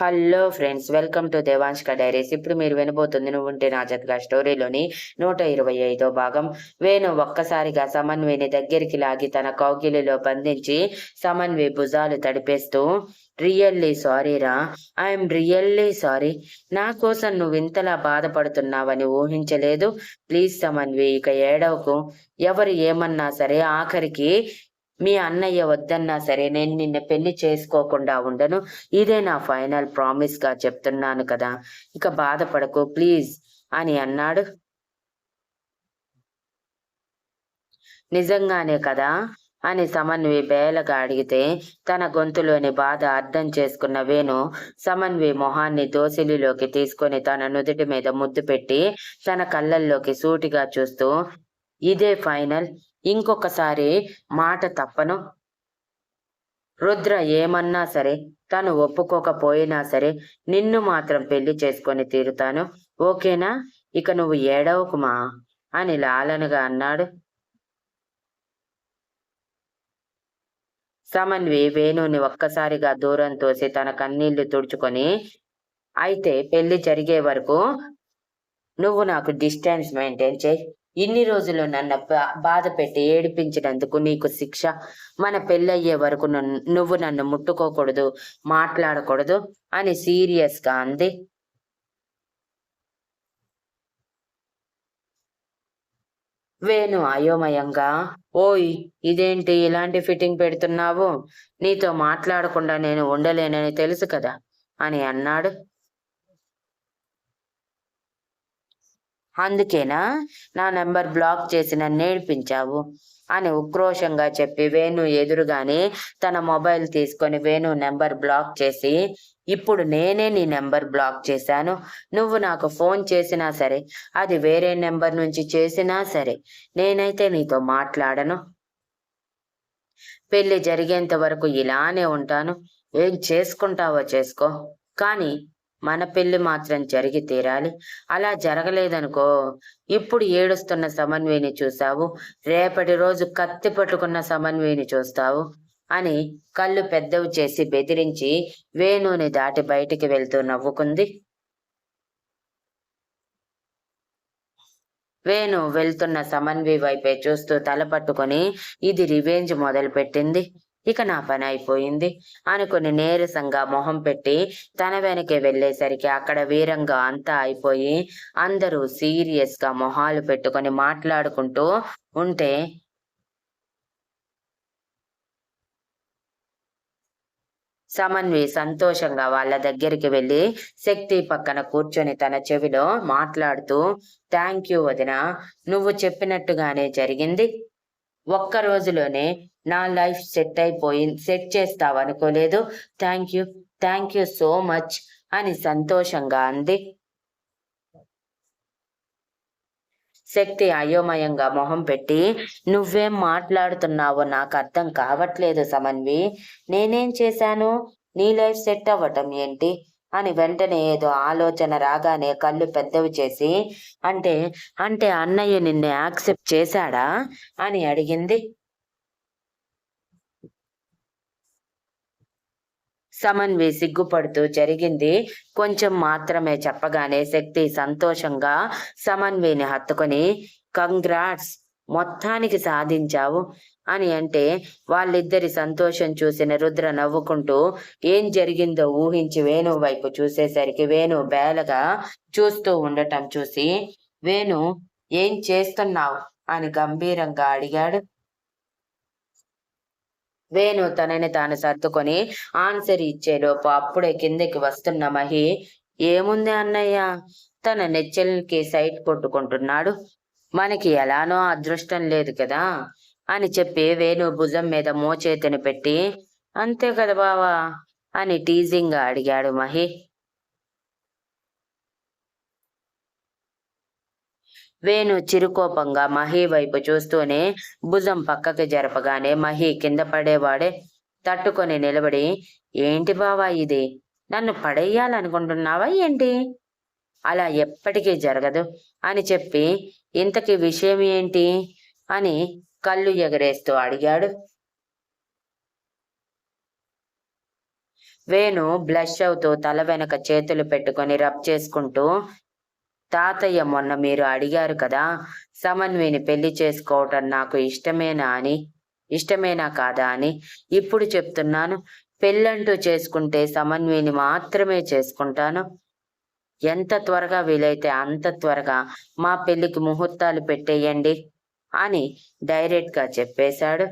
Hello friends welcome to దేవాంష్క diaries. ఇప్పుడు మీరు వినబోతుంది నువ్వు ఉంటే నా జతగా స్టోరీలోని నూట ఇరవై ఐదో భాగం. వేణు ఒక్కసారిగా సమన్విని దగ్గరికి లాగి తన కౌగిలిలో బంధించి సమన్వి భుజాలు తడిపేస్తూ రియల్లీ సారీరా ఐఎమ్ రియల్లీ సారీ. నా కోసం నువ్వు ఇంతలా బాధపడుతున్నావని ఊహించలేదు. ప్లీజ్ సమన్వి ఇక ఏడవకు. ఎవరు ఏమన్నా సరే ఆఖరికి మీ అన్నయ్య వద్దన్నా సరే నేను నిన్న పెళ్ళి చేసుకోకుండా ఉండను. ఇదే నా ఫైనల్ ప్రామిస్గా చెప్తున్నాను కదా. ఇక బాధపడకు ప్లీజ్ అని అన్నాడు. నిజంగానే కదా అని సమన్వి బేలగా అడిగితే తన గొంతులోని బాధ అర్థం చేసుకున్న వేణు సమన్వి మొహాన్ని దోసిలిలోకి తీసుకొని తన నుదుటి మీద ముద్దు పెట్టి తన కళ్ళల్లోకి సూటిగా చూస్తూ ఇదే ఫైనల్ ఇంకొకసారి మాట తప్పను. రుద్ర ఏమన్నా సరే తను ఒప్పుకోకపోయినా సరే నిన్ను మాత్రం పెళ్ళి చేసుకొని తీరుతాను. ఓకేనా? ఇక నువ్వు ఏడవకుమా? అని లాలనగా అన్నాడు. సమన్వి వేణుని ఒక్కసారిగా దూరం తోసి తన కన్నీళ్ళు తుడుచుకొని అయితే పెళ్ళి జరిగే వరకు నువ్వు నాకు డిస్టెన్స్ మెయింటైన్ చేయి. ఇన్ని రోజులు నన్ను బా- బాధ పెట్టి ఏడిపించినందుకు నీకు శిక్ష. మన పెళ్ళయ్యే వరకు నన్ను- నువ్వు నన్ను ముట్టుకోకూడదు మాట్లాడకూడదు అని సీరియస్గా అంది. వేణు అయోమయంగా ఓయ్ ఇదేంటి ఇలాంటి ఫిట్టింగ్ పెడుతున్నావు? నీతో మాట్లాడకుండా నేను ఉండలేనని తెలుసు కదా అని అన్నాడు. అందుకేనా? నా నెంబర్ బ్లాక్ చేసి నన్ను ఏడిపించావు? అని ఉక్రోషంగా చెప్పి వేణు ఎదురుగానే తన మొబైల్ తీసుకొని వేణు నెంబర్ బ్లాక్ చేసి ఇప్పుడు నేనే నీ నెంబర్ బ్లాక్ చేశాను. నువ్వు నాకు ఫోన్ చేసినా సరే అది వేరే నెంబర్ నుంచి చేసినా సరే నేనైతే నీతో మాట్లాడను. పెళ్ళి జరిగేంత వరకు ఇలానే ఉంటాను. ఏం చేసుకుంటావో చేసుకో. కానీ మన పెళ్ళి మాత్రం జరిగి తీరాలి. అలా జరగలేదనుకో ఇప్పుడు ఏడుస్తున్న సమన్వయిని చూసావు రేపటి రోజు కత్తి పట్టుకున్న సమన్వయిని చూస్తావు అని కళ్ళు పెద్దవి చేసి బెదిరించి వేణుని దాటి బయటికి వెళ్తూ నవ్వుకుంది. వేణు వెళ్తున్న సమన్వి వైపే చూస్తూ తల పట్టుకొని ఇది రివెంజ్ మొదలు పెట్టింది ఇక నా పని అయిపోయింది. అనుకుని నీరసంగా మొహం పెట్టి తన వెనకే వెళ్ళేసరికి అక్కడ వీరంగా అంతా అయిపోయి అందరూ సీరియస్గా మొహాలు పెట్టుకొని మాట్లాడుకుంటూ ఉంటే సమన్వి సంతోషంగా వాళ్ళ దగ్గరికి వెళ్ళి శక్తి పక్కన కూర్చొని తన చెవిలో మాట్లాడుతూ థ్యాంక్ యూ వదిన నువ్వు చెప్పినట్టుగానే జరిగింది. ఒక్క రోజులోనే నా లైఫ్ సెట్ అయిపోయింది సెట్ చేస్తావు అనుకోలేదు thank you thank you so much అని సంతోషంగా అంది. శక్తి అయోమయంగా మొహం పెట్టి నువ్వేం మాట్లాడుతున్నావో నాకు అర్థం కావట్లేదు సమన్వి. నేనేం చేశాను? నీ లైఫ్ సెట్ అవ్వటం ఏంటి? అని వెంటనే ఏదో ఆలోచన రాగానే కళ్ళు పెద్దవి చేసి అంటే అంటే అన్నయ్య నిన్ను యాక్సెప్ట్ చేశాడా? అని అడిగింది. సమన్వి సిగ్గుపడుతూ జరిగింది. కొంచెం మాత్రమే చెప్పగానే శక్తి సంతోషంగా సమన్విని హత్తుకొని కంగ్రాట్స్ మొత్తానికి సాధించావు అని అంటే వాళ్ళిద్దరి సంతోషం చూసిన రుద్ర నవ్వుకుంటూ ఏం జరిగిందో ఊహించి వేణు వైపు చూసేసరికి వేణు బేలగా చూస్తూ ఉండటం చూసి వేణు ఏం చేస్తున్నావు? అని గంభీరంగా అడిగాడు. వేణు తనని తాను సర్దుకొని ఆన్సర్ ఇచ్చేలోపు అప్పుడే కిందకి వస్తున్న మహి ఏముంది అన్నయ్య? తన నెచ్చెలకి సైట్ కొట్టుకుంటున్నాడు. మనకి ఎలానో అదృష్టం లేదు కదా అని చెప్పి వేణు భుజం మీద మోచేతిని పెట్టి అంతే కదా బావా అని టీజింగ్గా అడిగాడు మహి. వేణు చిరుకోపంగా మహి వైపు చూస్తూనే భుజం పక్కకి జరపగానే మహి కింద పడేవాడే తట్టుకొని నిలబడి ఏంటి బావా ఇది? నన్ను పడేయాలనుకుంటున్నావా ఏంటి? అలా ఎప్పటికీ జరగదు అని చెప్పి ఇంతకీ విషయం ఏంటి? అని కళ్ళు ఎగరేస్తూ అడిగాడు. వేణు బ్లష్ అవుతూ తల వెనక చేతులు పెట్టుకొని రబ్ చేసుకుంటూ తాతయ్య మొన్న మీరు అడిగారు కదా సమన్విని పెళ్ళి చేసుకోవటం నాకు ఇష్టమేనా అని ఇష్టమేనా కాదా అని ఇప్పుడు చెప్తున్నాను. పెళ్ళంటూ చేసుకుంటే సమన్విని మాత్రమే చేసుకుంటాను. ఎంత త్వరగా వీలైతే అంత త్వరగా మా పెళ్ళికి ముహూర్తాలు పెట్టేయండి అని డైరెక్ట్గా చెప్పేశాడు.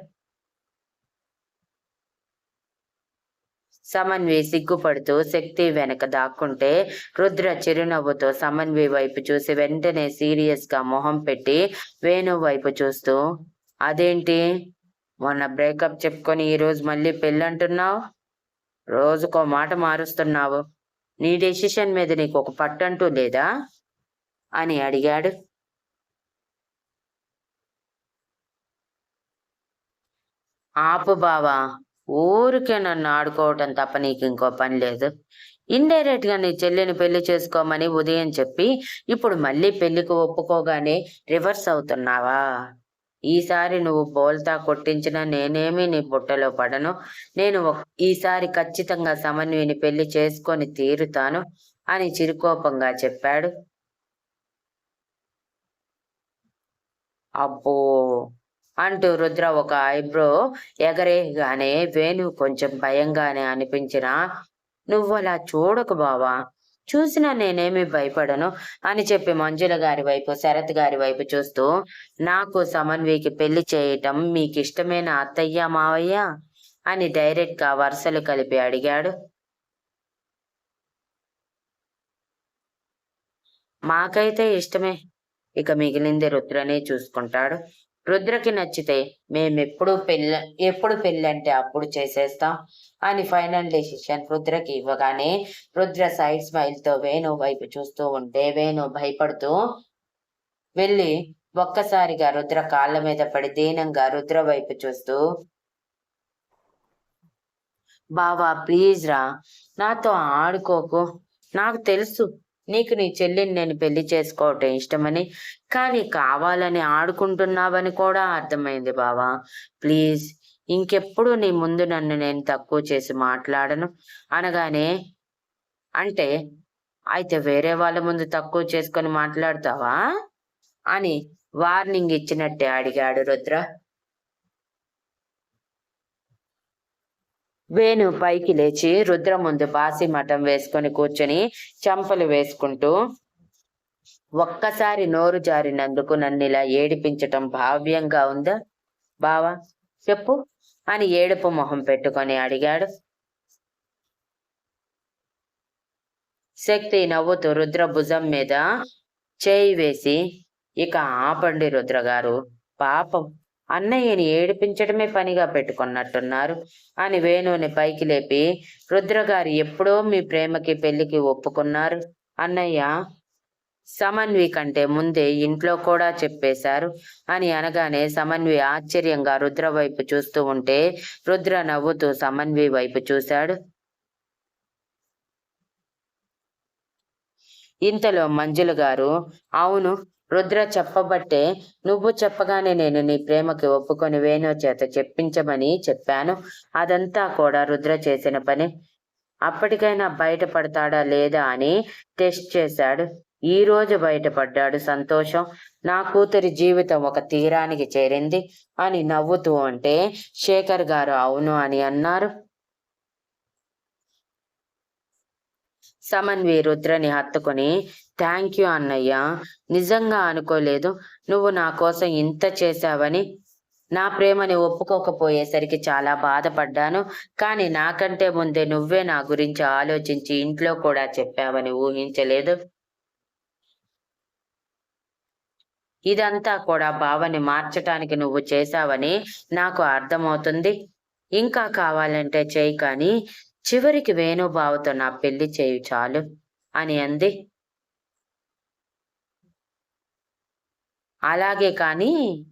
సమన్వి సిగ్గుపడుతూ శక్తి వెనక దాక్కుంటే రుద్ర చిరునవ్వుతో సమన్వి వైపు చూసి వెంటనే సీరియస్గా మొహం పెట్టి వేణు వైపు చూస్తూ అదేంటి? మొన్న బ్రేకప్ చెప్పుకొని ఈరోజు మళ్ళీ పెళ్ళంటున్నావు? రోజుకో మాట మారుస్తున్నావు. నీ డెసిషన్ మీద నీకు ఒక పట్టంటూ లేదా? అని అడిగాడు. ఆపు బావా ఊరికే నన్ను ఆడుకోవటం తప్ప నీకు ఇంకో పని లేదు. ఇండైరెక్ట్గా నీ చెల్లిని పెళ్ళి చేసుకోమని ఉదయం చెప్పి ఇప్పుడు మళ్ళీ పెళ్ళికి ఒప్పుకోగానే రివర్స్ అవుతున్నావా? ఈసారి నువ్వు బోల్తా కొట్టించిన నేనేమి నీ బుట్టలో పడను. నేను ఈసారి ఖచ్చితంగా సమన్విని పెళ్ళి చేసుకొని తీరుతాను అని చిరుకోపంగా చెప్పాడు. అబ్బో! అంటూ రుద్ర ఒక ఐబ్రో ఎగరేగానే వేణు కొంచెం భయంగానే అనిపించినా నువ్వలా చూడకు బావా చూసినా నేనేమి భయపడను అని చెప్పి మంజుల గారి వైపు శరత్ గారి వైపు చూస్తూ నాకు సమన్వికి పెళ్ళి చేయటం మీకు ఇష్టమైన అత్తయ్య మావయ్య? అని డైరెక్ట్గా వరుసలు కలిపి అడిగాడు. మాకైతే ఇష్టమే. ఇక మిగిలింది రుద్రనే చూసుకుంటాడు. రుద్రకి నచ్చితే మేమెప్పుడు పెళ్ళ ఎప్పుడు పెళ్ళి అంటే అప్పుడు చేసేస్తాం. అని ఫైనల్ డెసిషన్ రుద్రకి ఇవ్వగానే రుద్ర సైడ్ స్మైల్తో వేణు వైపు చూస్తూ ఉంటే వేణు భయపడుతూ వెళ్ళి ఒక్కసారిగా రుద్ర కాళ్ళ మీద పడి దీనంగా రుద్ర వైపు చూస్తూ బావా ప్లీజ్ రా నాతో ఆడుకోకు నాకు తెలుసు నీకు నీ చెల్లిని నేను పెళ్ళి చేసుకోవటం ఇష్టమని కానీ కావాలని ఆడుకుంటున్నావని కూడా అర్థమైంది బావా. ప్లీజ్ ఇంకెప్పుడు నీ ముందు నన్ను నేను తక్కువ చేసి మాట్లాడను. అనగానే అంటే అయితే వేరే వాళ్ళ ముందు తక్కువ చేసుకొని మాట్లాడతావా? అని వార్నింగ్ ఇచ్చినట్టే అడిగాడు రుద్ర. వేణు పైకి లేచి రుద్ర ముందు బాసి మఠం వేసుకొని కూర్చొని చంపలు వేసుకుంటూ ఒక్కసారి నోరు జారినందుకు నన్ను ఇలా ఏడిపించటం భావ్యంగా ఉందా? బావా చెప్పు అని ఏడుపు మొహం పెట్టుకొని అడిగాడు. శక్తి నవ్వుతూ రుద్ర భుజం మీద చేయి వేసి ఇక ఆపండి రుద్రగారు పాపం. అన్నయ్యని ఏడిపించడమే పనిగా పెట్టుకున్నట్టున్నారు అని వేణుని పైకి లేపి రుద్రగారు ఎప్పుడో మీ ప్రేమకి పెళ్ళికి ఒప్పుకున్నారు. అన్నయ్య సమన్వి కంటే ముందే ఇంట్లో కూడా చెప్పేశారు అని అనగానే సమన్వి ఆశ్చర్యంగా రుద్ర వైపు చూస్తూ ఉంటే రుద్ర నవ్వుతూ సమన్వి వైపు చూశాడు. ఇంతలో మంజుల గారు అవును రుద్ర చెప్పబట్టే నువ్వు చెప్పగానే నేను నీ ప్రేమకి ఒప్పుకొని వేణు చేత చెప్పించమని చెప్పాను. అదంతా కూడా రుద్ర చేసిన పని. అప్పటికైనా బయటపడతాడా లేదా అని టెస్ట్ చేశాడు. ఈ రోజు బయటపడ్డాడు సంతోషం. నా కూతురి జీవితం ఒక తీరానికి చేరింది అని నవ్వుతూ ఉంటే శేఖర్ గారు అవును అని అన్నారు. సమన్వి రుద్రని హత్తుకుని థ్యాంక్ యూ అన్నయ్య. నిజంగా అనుకోలేదు. నువ్వు నా కోసం ఇంత చేశావని. నా ప్రేమని ఒప్పుకోకపోయేసరికి చాలా బాధపడ్డాను. కానీ నాకంటే ముందే నువ్వే నా గురించి ఆలోచించి ఇంట్లో కూడా చెప్పావని ఊహించలేదు. ఇదంతా కూడా భావని మార్చటానికి నువ్వు చేశావని నాకు అర్థమవుతుంది. ఇంకా కావాలంటే చేయి కానీ చివరికి వేణుబావతో నా పెళ్ళి చేయు చాలు అని అంది. అలాగే కానీ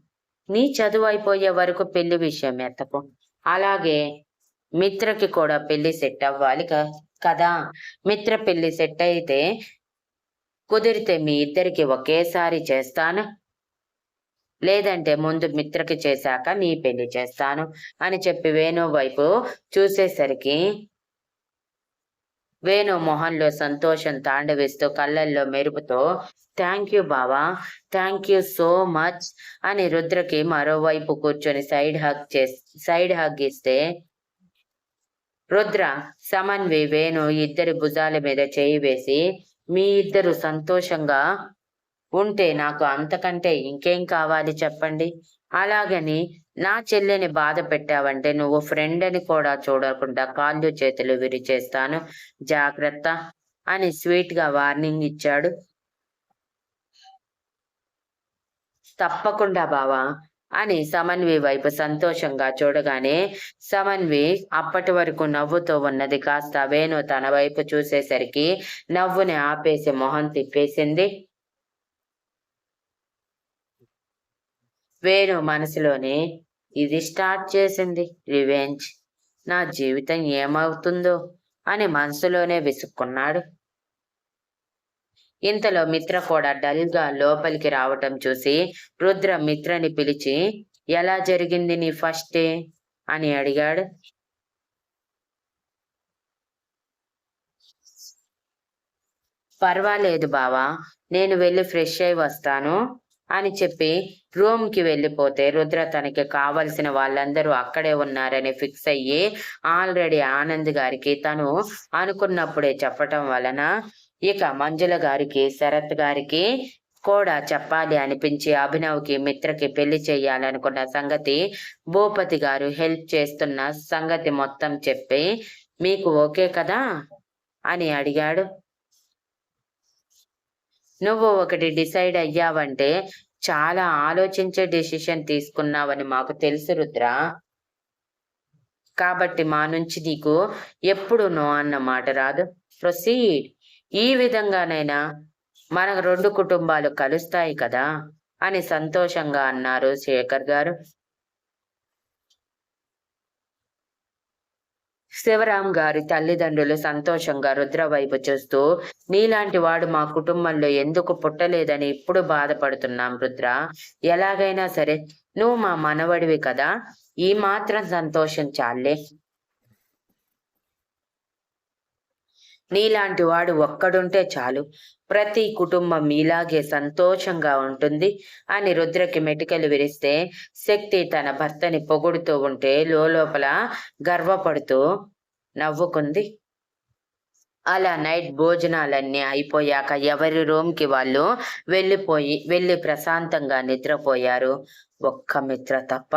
నీ చదువు అయిపోయే వరకు పెళ్ళి విషయం ఎత్తకు. అలాగే మిత్రకి కూడా పెళ్ళి సెట్ అవ్వాలి క- కదా? మిత్ర పెళ్ళి సెట్ అయితే కుదిరితే మీ ఇద్దరికి ఒకేసారి చేస్తాను. లేదంటే ముందు మిత్రకి చేశాక నీ పెళ్ళి చేస్తాను అని చెప్పి వేణు వైపు చూసేసరికి వేణు మొహంలో సంతోషం తాండవిస్తూ కళ్ళల్లో మెరుపుతో థ్యాంక్ యూ బావా. థ్యాంక్ యూ సో మచ్ అని రుద్రకి మరోవైపు కూర్చొని సైడ్ హగ్ చే సైడ్ హగ్ ఇస్తే రుద్ర సమన్వి వేణు ఇద్దరి భుజాల మీద చేయి వేసి మీ ఇద్దరు సంతోషంగా ఉంటే నాకు అంతకంటే ఇంకేం కావాలి చెప్పండి? అలాగని నా చెల్లెని బాధ పెట్టావంటే నువ్వు ఫ్రెండ్ అని కూడా చూడకుండా కాళ్ళు చేతులు విరిచేస్తాను. జాగ్రత్త అని స్వీట్గా వార్నింగ్ ఇచ్చాడు. తప్పకుండా బావా అని సమన్వి వైపు సంతోషంగా చూడగానే సమన్వి అప్పటి వరకు నవ్వుతూ ఉన్నది. కాస్త వేణు తన వైపు చూసేసరికి నవ్వుని ఆపేసి మొహం తిప్పేసింది. వేణు మనసులోనే ఇది స్టార్ట్ చేసింది. రివెంజ్. నా జీవితం ఏమవుతుందో అని మనసులోనే విసుక్కున్నాడు. ఇంతలో మిత్ర కూడా డల్గా లోపలికి రావటం చూసి రుద్ర మిత్రని పిలిచి ఎలా జరిగింది నీ ఫస్ట్ డే? అని అడిగాడు. పర్వాలేదు బావా నేను వెళ్ళి ఫ్రెష్ అయి వస్తాను. అని చెప్పి రూమ్కి వెళ్ళిపోతే రుద్ర తనకి కావలసిన వాళ్ళందరూ అక్కడే ఉన్నారని ఫిక్స్ అయ్యి ఆల్రెడీ ఆనంద్ గారికి తను అనుకున్నప్పుడే చెప్పటం వలన ఇక మంజుల గారికి శరత్ గారికి కూడా చెప్పాలి అనిపించి అభినవ్కి మిత్రకి పెళ్ళి చేయాలనుకున్న సంగతి భూపతి గారు హెల్ప్ చేస్తున్న సంగతి మొత్తం చెప్పి మీకు ఓకే కదా? అని అడిగాడు. నువ్వు ఒకటి డిసైడ్ అయ్యావంటే చాలా ఆలోచించే డెసిషన్ తీసుకున్నావని మాకు తెలుసు రుద్ర. కాబట్టి మా నుంచి నీకు ఎప్పుడు నో అన్న మాట రాదు. ప్రొసీడ్. ఈ విధంగానైనా మన రెండు కుటుంబాలు కలుస్తాయి కదా అని సంతోషంగా అన్నారు శేఖర్ గారు. శివరాం గారి తల్లిదండ్రులు సంతోషంగా రుద్ర వైపు చూస్తూ నీలాంటి వాడు మా కుటుంబంలో ఎందుకు పుట్టలేదని ఇప్పుడు బాధపడుతున్నాం రుద్ర. ఎలాగైనా సరే నువ్వు మా మనవడివి కదా. ఈ మాత్రం సంతోషం చాలే నీలాంటి వాడు ఒక్కడుంటే చాలు. ప్రతి కుటుంబం మీలాగే సంతోషంగా ఉంటుంది. అని రుద్రకి మెటికలు విరిస్తే శక్తి తన భర్తని పొగుడుతూ ఉంటే లోపల గర్వపడుతూ నవ్వుకుంది. అలా నైట్ భోజనాలన్నీ అయిపోయాక ఎవరి రూమ్కి వాళ్ళు వెళ్ళిపోయి వెళ్ళి ప్రశాంతంగా నిద్రపోయారు. ఒక్క మిత్ర తప్ప